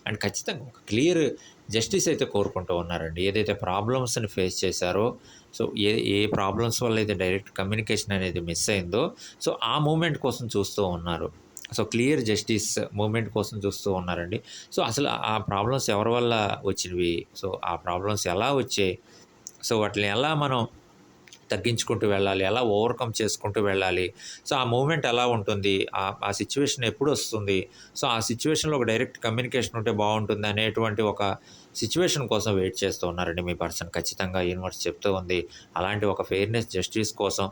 అండ్ ఖచ్చితంగా ఒక క్లియర్ జస్టిస్ అయితే కోరుకుంటూ ఉన్నారండి. ఏదైతే ప్రాబ్లమ్స్ని ఫేస్ చేశారో సో ఏ ఏ ప్రాబ్లమ్స్ వల్ల అయితే డైరెక్ట్ కమ్యూనికేషన్ అనేది మిస్ అయిందో సో ఆ మూమెంట్ కోసం చూస్తూ ఉన్నారు. సో క్లియర్ జస్టిస్ మూమెంట్ కోసం చూస్తూ ఉన్నారండి. సో అసలు ఆ ప్రాబ్లమ్స్ ఎవరి వల్ల వచ్చినవి? సో ఆ ప్రాబ్లమ్స్ ఎలా వచ్చాయి? సో వాటిని ఎలా మనం తగ్గించుకుంటూ వెళ్ళాలి ఎలా ఓవర్కమ్ చేసుకుంటూ వెళ్ళాలి. సో ఆ మూమెంట్ ఎలా ఉంటుంది? ఆ ఆ సిచ్యువేషన్ ఎప్పుడు వస్తుంది? సో ఆ సిచ్యువేషన్లో ఒక డైరెక్ట్ కమ్యూనికేషన్ ఉంటే బాగుంటుంది అనేటువంటి ఒక సిచ్యువేషన్ కోసం వెయిట్ చేస్తూ ఉన్నారండి మీ పర్సన్. ఖచ్చితంగా యూనివర్స్ చెప్తూ ఉంది. అలాంటి ఒక ఫెయిర్నెస్ జస్టిస్ కోసం.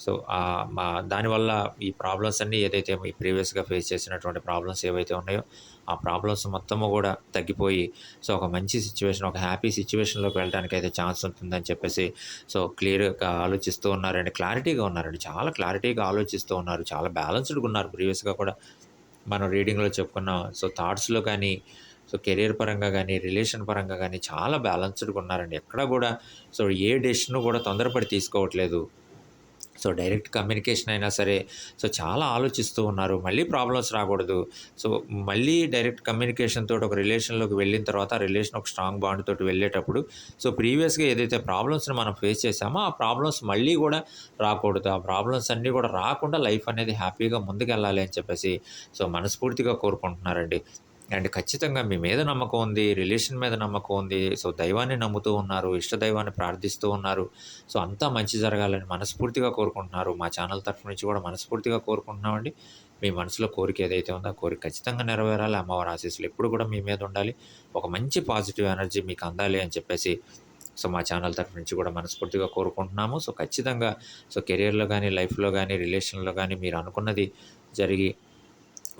సో మా దానివల్ల ఈ ప్రాబ్లమ్స్ అన్నీ ఏదైతే మీ ప్రీవియస్గా ఫేస్ చేసినటువంటి ప్రాబ్లమ్స్ ఏవైతే ఉన్నాయో ఆ ప్రాబ్లమ్స్ మొత్తము కూడా తగ్గిపోయి సో ఒక మంచి సిచ్యువేషన్ ఒక హ్యాపీ సిచ్యువేషన్లోకి వెళ్ళడానికి అయితే ఛాన్స్ ఉంటుందని చెప్పేసి సో క్లియర్గా ఆలోచిస్తూ ఉన్నారండి. క్లారిటీగా ఉన్నారండి. చాలా క్లారిటీగా ఆలోచిస్తూ ఉన్నారు. చాలా బ్యాలెన్స్డ్గా ఉన్నారు. ప్రీవియస్గా కూడా మనం రీడింగ్లో చెప్పుకున్నాం సో థాట్స్లో కానీ సో కెరీర్ పరంగా కానీ రిలేషన్ పరంగా కానీ చాలా బ్యాలెన్స్డ్గా ఉన్నారండి. ఎక్కడ కూడా సో ఏ డెసిషన్ కూడా తొందరపడి తీసుకోవట్లేదు. సో డైరెక్ట్ కమ్యూనికేషన్ అయినా సరే సో చాలా ఆలోచిస్తూ ఉన్నారు. మళ్ళీ ప్రాబ్లమ్స్ రాకూడదు. సో మళ్ళీ డైరెక్ట్ కమ్యూనికేషన్ తోటి ఒక రిలేషన్లోకి వెళ్ళిన తర్వాత ఆ రిలేషన్ ఒక స్ట్రాంగ్ బాండ్ తోటి వెళ్ళేటప్పుడు సో ప్రీవియస్గా ఏదైతే ప్రాబ్లమ్స్ని మనం ఫేస్ చేసామో ఆ ప్రాబ్లమ్స్ మళ్ళీ కూడా రాకూడదు. ఆ ప్రాబ్లమ్స్ అన్నీ కూడా రాకుండా లైఫ్ అనేది హ్యాపీగా ముందుకెళ్ళాలి అని చెప్పేసి సో మనస్ఫూర్తిగా కోరుకుంటున్నారండి. అండ్ ఖచ్చితంగా మీ మీద నమ్మకం ఉంది రిలేషన్ మీద నమ్మకం ఉంది. సో దైవాన్ని నమ్ముతూ ఉన్నారు ఇష్ట దైవాన్ని ప్రార్థిస్తూ ఉన్నారు. సో అంతా మంచి జరగాలని మనస్ఫూర్తిగా కోరుకుంటున్నారు. మా ఛానల్ తరఫు నుంచి కూడా మనస్ఫూర్తిగా కోరుకుంటున్నామండి. మీ మనసులో కోరిక ఏదైతే ఉందో ఆ కోరిక ఖచ్చితంగా నెరవేరాలి. అమ్మవారి ఆశీస్సులు ఎప్పుడు కూడా మీ మీద ఉండాలి. ఒక మంచి పాజిటివ్ ఎనర్జీ మీకు అందాలి అని చెప్పేసి సో మా ఛానల్ తరఫు నుంచి కూడా మనస్ఫూర్తిగా కోరుకుంటున్నాము. సో ఖచ్చితంగా సో కెరియర్లో కానీ లైఫ్లో కానీ రిలేషన్లో కానీ మీరు అనుకున్నది జరిగి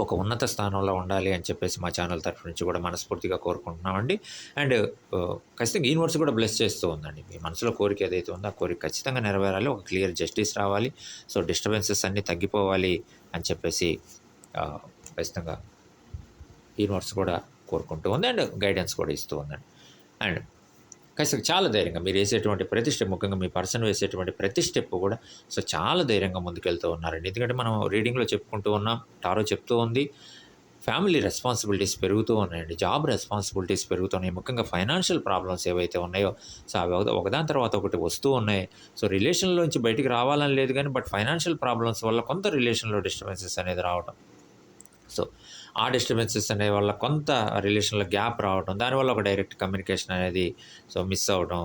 ఒక ఉన్నత స్థానంలో ఉండాలి అని చెప్పేసి మా ఛానల్ తరఫు నుంచి కూడా మనస్ఫూర్తిగా కోరుకుంటున్నామండి. అండ్ ఖచ్చితంగా యూనివర్స్ కూడా బ్లెస్ చేస్తూ ఉందండి. మీ మనసులో కోరిక ఏదైతే ఉందో ఆ కోరిక ఖచ్చితంగా నెరవేరాలి. ఒక క్లియర్ జస్టిస్ రావాలి. సో డిస్టర్బెన్సెస్ అన్నీ తగ్గిపోవాలి అని చెప్పేసి ఖచ్చితంగా యూనివర్స్ కూడా కోరుకుంటూ ఉంది. అండ్ గైడెన్స్ కూడా ఇస్తూ ఉందండి. అండ్ ఖచ్చితంగా చాలా ధైర్యంగా మీరు వేసేటువంటి ప్రతి స్టెప్ ముఖ్యంగా మీ పర్సన్ వేసేటువంటి ప్రతి స్టెప్ కూడా సో చాలా ధైర్యంగా ముందుకెళ్తూ ఉన్నారండి. ఎందుకంటే మనం రీడింగ్లో చెప్పుకుంటూ ఉన్నాం టారో చెప్తూ ఉంది ఫ్యామిలీ రెస్పాన్సిబిలిటీస్ పెరుగుతూ ఉన్నాయండి జాబ్ రెస్పాన్సిబిలిటీస్ పెరుగుతున్నాయి ముఖ్యంగా ఫైనాన్షియల్ ప్రాబ్లమ్స్ ఏవైతే ఉన్నాయో సో అవి ఒకదాని తర్వాత ఒకటి వస్తూ ఉన్నాయి. సో రిలేషన్లోంచి బయటికి రావాలని లేదు కానీ బట్ ఫైనాన్షియల్ ప్రాబ్లమ్స్ వల్ల కొంత రిలేషన్లో డిస్టర్బెన్సెస్ అనేది రావడం సో ఆ డిస్టర్బెన్సెస్ అనే వల్ల కొంత రిలేషన్లో గ్యాప్ రావడం దానివల్ల ఒక డైరెక్ట్ కమ్యూనికేషన్ అనేది సో మిస్ అవ్వడం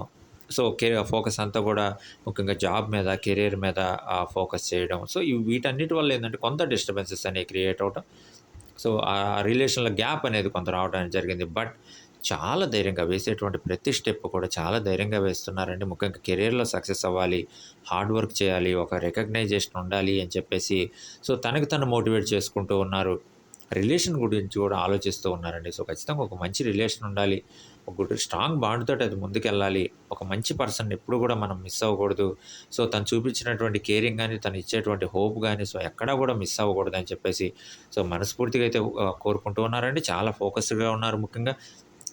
సో కెరీర్ ఫోకస్ అంతా కూడా ముఖ్యంగా జాబ్ మీద కెరీర్ మీద ఫోకస్ చేయడం. సో ఇవి వీటన్నిటి వల్ల ఏంటంటే కొంత డిస్టర్బెన్సెస్ అనేవి క్రియేట్ అవడం సో ఆ రిలేషన్లో గ్యాప్ అనేది కొంత రావడానికి జరిగింది. బట్ చాలా ధైర్యంగా వేసేటువంటి ప్రతి స్టెప్ కూడా చాలా ధైర్యంగా వేస్తున్నారండి. ముఖ్యంగా కెరీర్లో సక్సెస్ అవ్వాలి హార్డ్ వర్క్ చేయాలి ఒక రికగ్నైజేషన్ ఉండాలి అని చెప్పేసి సో తనకు తను మోటివేట్ చేసుకుంటూ ఉన్నారు. రిలేషన్ గురించి కూడా ఆలోచిస్తూ ఉన్నారండి. సో ఖచ్చితంగా ఒక మంచి రిలేషన్ ఉండాలి. ఒక గుడ్ స్ట్రాంగ్ బాండ్తో అది ముందుకెళ్ళాలి. ఒక మంచి పర్సన్ ఎప్పుడు కూడా మనం మిస్ అవ్వకూడదు. సో తను చూపించినటువంటి కేరింగ్ కానీ తను ఇచ్చేటువంటి హోప్ కానీ సో ఎక్కడా కూడా మిస్ అవ్వకూడదు అని చెప్పేసి సో మనస్ఫూర్తిగా అయితే కోరుకుంటూ ఉన్నారండి. చాలా ఫోకస్డ్గా ఉన్నారు ముఖ్యంగా.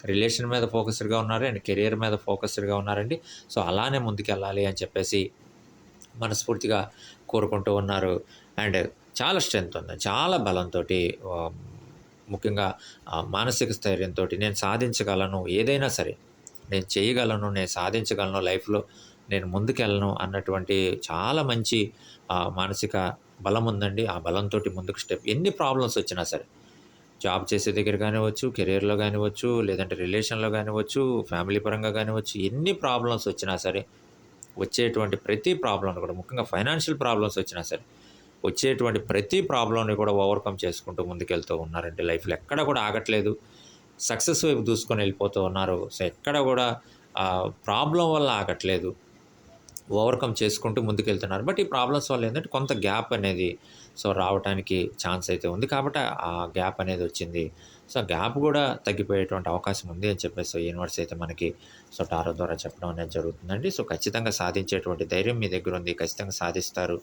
రిలేషన్ మీద ఫోకస్డ్గా ఉన్నారు అండ్ కెరియర్ మీద ఫోకస్డ్గా ఉన్నారండి. సో అలానే ముందుకెళ్ళాలి అని చెప్పేసి మనస్ఫూర్తిగా కోరుకుంటూ ఉన్నారు. అండ్ చాలా స్ట్రెంగ్త్ ఉంది. చాలా బలంతో ముఖ్యంగా మానసిక స్థైర్యంతో నేను సాధించగలను ఏదైనా సరే. నేను చేయగలను నేను సాధించగలను లైఫ్లో నేను ముందుకెళ్ళను అన్నటువంటి చాలా మంచి మానసిక బలం ఉందండి. ఆ బలంతో ముందుకు స్టెప్ ఎన్ని ప్రాబ్లమ్స్ వచ్చినా సరే. జాబ్ చేసే దగ్గర కానివ్వచ్చు కెరీర్లో కానివ్వచ్చు లేదంటే రిలేషన్లో కానివ్వచ్చు ఫ్యామిలీ పరంగా కానివ్వచ్చు ఎన్ని ప్రాబ్లమ్స్ వచ్చినా సరే వచ్చేటువంటి ప్రతి ప్రాబ్లం కూడా ముఖ్యంగా ఫైనాన్షియల్ ప్రాబ్లమ్స్ వచ్చినా సరే వచ్చేటువంటి ప్రతి ప్రాబ్లంని కూడా ఓవర్కమ్ చేసుకుంటూ ముందుకెళ్తూ ఉన్నారండి. లైఫ్లో ఎక్కడ కూడా ఆగట్లేదు. సక్సెస్ వైపు దూసుకొని వెళ్ళిపోతూ ఉన్నారు. సో ఎక్కడ కూడా ప్రాబ్లం వల్ల ఆగట్లేదు. ఓవర్కమ్ చేసుకుంటూ ముందుకెళ్తున్నారు. బట్ ఈ ప్రాబ్లమ్స్ వల్ల ఏంటంటే కొంత గ్యాప్ అనేది సో రావడానికి ఛాన్స్ అయితే ఉంది. కాబట్టి ఆ గ్యాప్ అనేది వచ్చింది. సో గ్యాప్ కూడా తగ్గిపోయేటువంటి అవకాశం ఉంది అని చెప్పేసి సో యూనివర్స్ అయితే మనకి సో టారో ద్వారా చెప్పడం అనేది జరుగుతుందండి. సో ఖచ్చితంగా సాధించేటువంటి ధైర్యం మీ దగ్గర ఉంది. ఖచ్చితంగా సాధిస్తారు.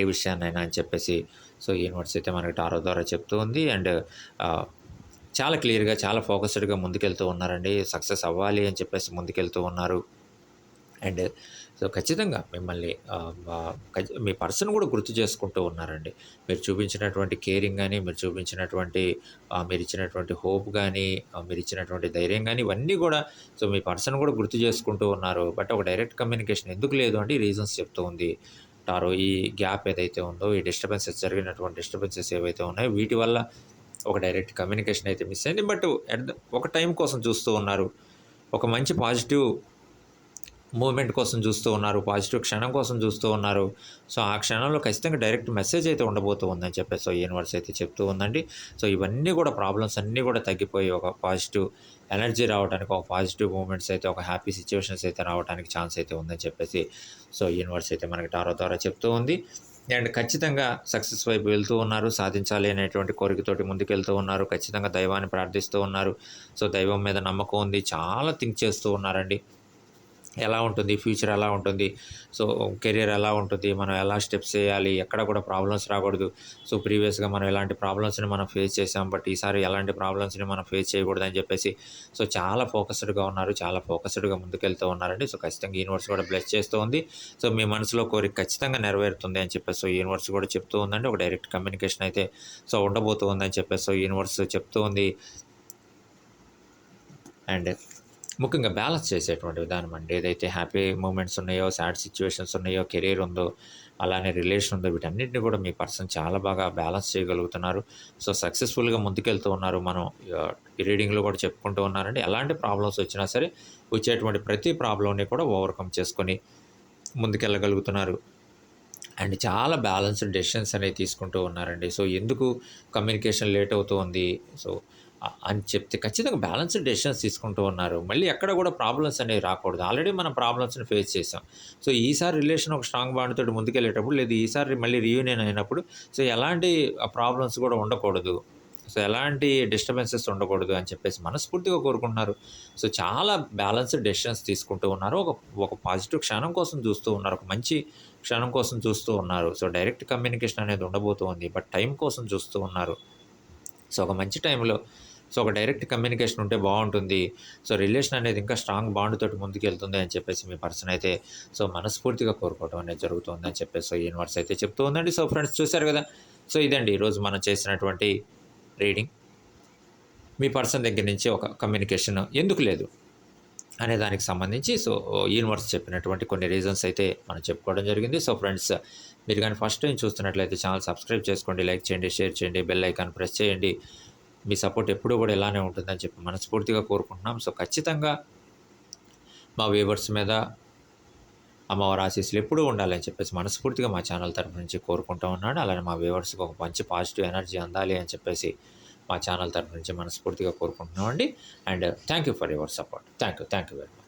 ఏ విషయాన్నైనా అని చెప్పేసి సో యూనివర్స్ అయితే మనకి టారో ద్వారా చెప్తూ ఉంది. అండ్ చాలా క్లియర్గా చాలా ఫోకస్డ్గా ముందుకెళ్తూ ఉన్నారండి. సక్సెస్ అవ్వాలి అని చెప్పేసి ముందుకెళ్తూ ఉన్నారు. అండ్ సో ఖచ్చితంగా మిమ్మల్ని మీ పర్సన్ కూడా గుర్తు చేసుకుంటూ ఉన్నారండి. మీరు చూపించినటువంటి కేరింగ్ కానీ మీరు చూపించినటువంటి మీరు ఇచ్చినటువంటి హోప్ కానీ మీరు ఇచ్చినటువంటి ధైర్యం కానీ ఇవన్నీ కూడా సో మీ పర్సన్ కూడా గుర్తు చేసుకుంటూ ఉన్నారు. బట్ ఒక డైరెక్ట్ కమ్యూనికేషన్ ఎందుకు లేదు అంటే రీజన్స్ చెప్తూ ఉంది. టారో ఈ గ్యాప్ ఏదైతే ఉందో ఈ డిస్టర్బెన్సెస్ జరిగినటువంటి డిస్టర్బెన్సెస్ ఏవైతే ఉన్నాయో వీటి వల్ల ఒక డైరెక్ట్ కమ్యూనికేషన్ అయితే మిస్ అయింది. బట్ ఒక టైం కోసం చూస్తూ ఉన్నారు. ఒక మంచి పాజిటివ్ మూమెంట్ కోసం చూస్తూ ఉన్నారు పాజిటివ్ క్షణం కోసం చూస్తూ ఉన్నారు. సో ఆ క్షణంలో ఖచ్చితంగా డైరెక్ట్ మెసేజ్ అయితే ఉండబోతూ ఉందని చెప్పేసి సో యూనివర్స్ అయితే చెప్తూ ఉందండి. సో ఇవన్నీ కూడా ప్రాబ్లమ్స్ అన్నీ కూడా తగ్గిపోయి ఒక పాజిటివ్ ఎనర్జీ రావడానికి ఒక పాజిటివ్ మూమెంట్స్ అయితే ఒక హ్యాపీ సిచ్యువేషన్స్ అయితే రావడానికి ఛాన్స్ అయితే ఉందని చెప్పేసి సో యూనివర్స్ అయితే మనకి టారో ద్వారా చెప్తూ ఉంది. అండ్ ఖచ్చితంగా సక్సెస్ వైపు వెళ్తూ ఉన్నారు సాధించాలి అనేటువంటి కోరికతోటి ముందుకెళ్తూ ఉన్నారు ఖచ్చితంగా దైవాన్ని ప్రార్థిస్తూ ఉన్నారు. సో దైవం మీద నమ్మకం ఉంది చాలా థింక్ చేస్తూ ఉన్నారండి. ఎలా ఉంటుంది ఫ్యూచర్ ఎలా ఉంటుంది సో కెరీర్ ఎలా ఉంటుంది మనం ఎలా స్టెప్స్ చేయాలి ఎక్కడ కూడా ప్రాబ్లమ్స్ రాకూడదు. సో ప్రీవియస్గా మనం ఎలాంటి ప్రాబ్లమ్స్ని మనం ఫేస్ చేసాం బట్ ఈసారి ఎలాంటి ప్రాబ్లమ్స్ని మనం ఫేస్ చేయకూడదు అని చెప్పేసి సో చాలా ఫోకస్డ్గా ఉన్నారు చాలా ఫోకస్డ్గా ముందుకెళ్తూ ఉన్నారండి. సో ఖచ్చితంగా యూనివర్స్ కూడా బ్లెస్ చేస్తూ ఉంది. సో మీ మనసులో కోరిక ఖచ్చితంగా నెరవేరుతుంది అని చెప్పేసి సో యూనివర్స్ కూడా చెప్తూ ఉందండి. ఒక డైరెక్ట్ కమ్యూనికేషన్ అయితే సో ఉండబోతూ ఉందని చెప్పేసి సో యూనివర్స్ చెప్తూ ఉంది. అండ్ ముఖ్యంగా బ్యాలెన్స్ చేసేటువంటి విధానం అండి. ఏదైతే హ్యాపీ మూమెంట్స్ ఉన్నాయో సాడ్ సిచ్యువేషన్స్ ఉన్నాయో కెరీర్ ఉందో అలానే రిలేషన్ ఉందో వీటన్నిటిని కూడా మీ పర్సన్ చాలా బాగా బ్యాలెన్స్ చేయగలుగుతున్నారు. సో సక్సెస్ఫుల్గా ముందుకెళ్తూ ఉన్నారు. మనం రీడింగ్లో కూడా చెప్పుకుంటూ ఉన్నారండి. ఎలాంటి ప్రాబ్లమ్స్ వచ్చినా సరే వచ్చేటువంటి ప్రతి ప్రాబ్లంని కూడా ఓవర్కమ్ చేసుకొని ముందుకెళ్ళగలుగుతున్నారు. అండ్ చాలా బ్యాలెన్స్డ్ డెసిషన్స్ అనేవి తీసుకుంటూ ఉన్నారండి. సో ఎందుకు కమ్యూనికేషన్ లేట్ అవుతూ ఉంది? సో అని చెప్తే ఖచ్చితంగా బ్యాలెన్స్డ్ డెసిషన్స్ తీసుకుంటూ ఉన్నారు. మళ్ళీ ఎక్కడ కూడా ప్రాబ్లమ్స్ అనేవి రాకూడదు. ఆల్రెడీ మనం ప్రాబ్లమ్స్ని ఫేస్ చేసాం సో ఈసారి రిలేషన్ ఒక స్ట్రాంగ్ బాండ్ తోటి ముందుకెళ్ళేటప్పుడు లేదు ఈసారి మళ్ళీ రీయూనియన్ అయినప్పుడు సో ఎలాంటి ప్రాబ్లమ్స్ కూడా ఉండకూడదు. సో ఎలాంటి డిస్టర్బెన్సెస్ ఉండకూడదు అని చెప్పేసి మనస్ఫూర్తిగా కోరుకుంటున్నారు. సో చాలా బ్యాలెన్స్డ్ డెసిషన్స్ తీసుకుంటూ ఉన్నారు. ఒక ఒక పాజిటివ్ క్షణం కోసం చూస్తూ ఉన్నారు. ఒక మంచి క్షణం కోసం చూస్తూ ఉన్నారు. సో డైరెక్ట్ కమ్యూనికేషన్ అనేది ఉండబోతోంది. బట్ టైం కోసం చూస్తూ ఉన్నారు. సో ఒక మంచి టైంలో సో ఒక డైరెక్ట్ కమ్యూనికేషన్ ఉంటే బాగుంటుంది. సో రిలేషన్ అనేది ఇంకా స్ట్రాంగ్ బాండ్ తోటి ముందుకెళ్తుంది అని చెప్పేసి మీ పర్సన్ అయితే సో మనస్ఫూర్తిగా కోరుకోవడం అనేది జరుగుతుంది అని చెప్పేసి సో యూనివర్స్ అయితే చెప్తూ ఉందండి. సో ఫ్రెండ్స్ చూశారు కదా? సో ఇదండి ఈరోజు మనం చేసినటువంటి రీడింగ్. మీ పర్సన్ దగ్గర నుంచి ఒక కమ్యూనికేషన్ ఎందుకు లేదు? అనే దానికి సంబంధించి సో యూనివర్స్ చెప్పినటువంటి కొన్ని రీజన్స్ అయితే మనం చెప్పుకోవడం జరిగింది. సో ఫ్రెండ్స్ మీరు కానీ ఫస్ట్ టైం చూస్తున్నట్లయితే ఛానల్ సబ్స్క్రైబ్ చేసుకోండి లైక్ చేయండి షేర్ చేయండి బెల్ ఐకాన్ ప్రెస్ చేయండి. మీ సపోర్ట్ ఎప్పుడూ కూడా ఇలానే ఉంటుందని చెప్పి మనస్ఫూర్తిగా కోరుకుంటున్నాం. సో ఖచ్చితంగా మా వ్యూవర్స్ మీద అమ్మవారి ఆశీస్సులు ఎప్పుడూ ఉండాలని చెప్పేసి మనస్ఫూర్తిగా మా ఛానల్ తరఫు నుంచి కోరుకుంటూ ఉన్నాడు అలానే మా వ్యూవర్స్కి ఒక మంచి పాజిటివ్ ఎనర్జీ అందాలి అని చెప్పేసి మా ఛానల్ తరపు నుంచి మనస్ఫూర్తిగా కోరుకుంటున్నామండి. And thank you for your support. Thank you thank you very much